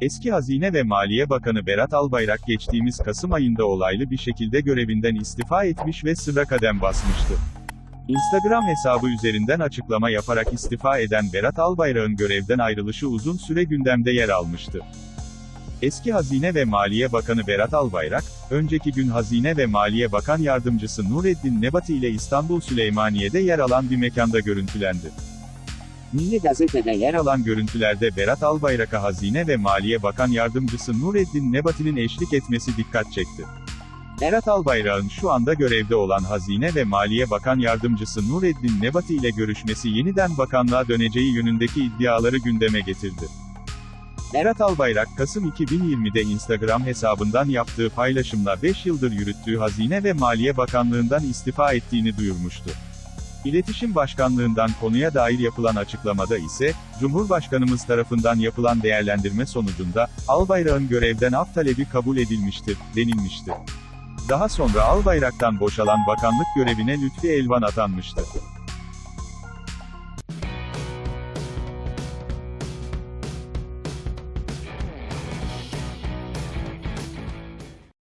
Eski Hazine ve Maliye Bakanı Berat Albayrak geçtiğimiz Kasım ayında olaylı bir şekilde görevinden istifa etmiş ve sıra kadem basmıştı. Instagram hesabı üzerinden açıklama yaparak istifa eden Berat Albayrak'ın görevden ayrılışı uzun süre gündemde yer almıştı. Eski Hazine ve Maliye Bakanı Berat Albayrak, önceki gün Hazine ve Maliye Bakan Yardımcısı Nureddin Nebati ile İstanbul Süleymaniye'de yer alan bir mekanda görüntülendi. Milli Gazete'de yer alan görüntülerde Berat Albayrak'a Hazine ve Maliye Bakan Yardımcısı Nureddin Nebati'nin eşlik etmesi dikkat çekti. Berat Albayrak'ın şu anda görevde olan Hazine ve Maliye Bakan Yardımcısı Nureddin Nebati ile görüşmesi yeniden bakanlığa döneceği yönündeki iddiaları gündeme getirdi. Berat Albayrak, Kasım 2020'de Instagram hesabından yaptığı paylaşımla 5 yıldır yürüttüğü Hazine ve Maliye Bakanlığından istifa ettiğini duyurmuştu. İletişim Başkanlığından konuya dair yapılan açıklamada ise, Cumhurbaşkanımız tarafından yapılan değerlendirme sonucunda, Albayrak'ın görevden af talebi kabul edilmiştir, denilmişti. Daha sonra Albayrak'tan boşalan bakanlık görevine Lütfi Elvan atanmıştı.